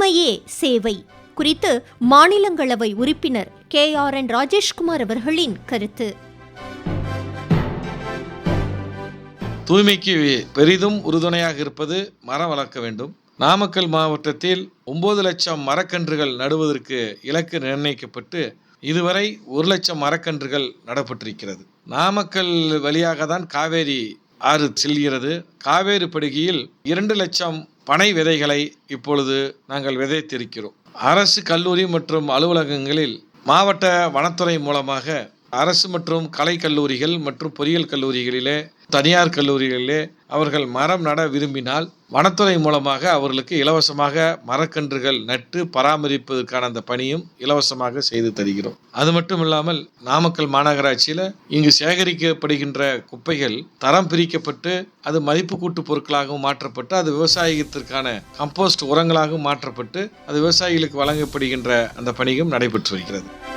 உண்மையே சேவை குறித்து மாநிலங்களவை உறுப்பினர் கே ஆர் என் ராஜேஷ்குமார் அவர்களின் கருத்து. தூய்மைக்கு பெரிதும் உறுதுணையாக இருப்பது மரம் வளர்க்க வேண்டும். நாமக்கல் மாவட்டத்தில் ஒன்பது லட்சம் மரக்கன்றுகள் நடுவதற்கு இலக்கு நிர்ணயிக்கப்பட்டு இதுவரை ஒரு லட்சம் மரக்கன்றுகள் நடப்பட்டிருக்கிறது. நாமக்கல் வழியாக தான் காவேரி ஆறு செல்கிறது. காவேரி படுகையில் இரண்டு லட்சம் பனை விதைகளை இப்பொழுது நாங்கள் விதைத்திருக்கிறோம். அரசு கல்லூரி மற்றும் அலுவலகங்களில் மாவட்ட வனத்துறை மூலமாக அரசு மற்றும் கலை கல்லூரிகள் மற்றும் பொறியியல் கல்லூரிகளிலே தனியார் கல்லூரிகளிலே அவர்கள் மரம் நட விரும்பினால் வனத்துறை மூலமாக அவர்களுக்கு இலவசமாக மரக்கன்றுகள் நட்டு பராமரிப்பதற்கான அந்த பணியும் இலவசமாக செய்து தருகிறோம். அது மட்டும் இல்லாமல் நாமக்கல் மாநகராட்சியில் இங்கு சேகரிக்கப்படுகின்ற குப்பைகள் தரம் பிரிக்கப்பட்டு அது மதிப்பு கூட்டு பொருட்களாகவும் மாற்றப்பட்டு அது விவசாயத்திற்கான கம்போஸ்ட் உரங்களாகவும் மாற்றப்பட்டு அது விவசாயிகளுக்கு வழங்கப்படுகின்ற அந்த பணியும் நடைபெற்று வருகிறது.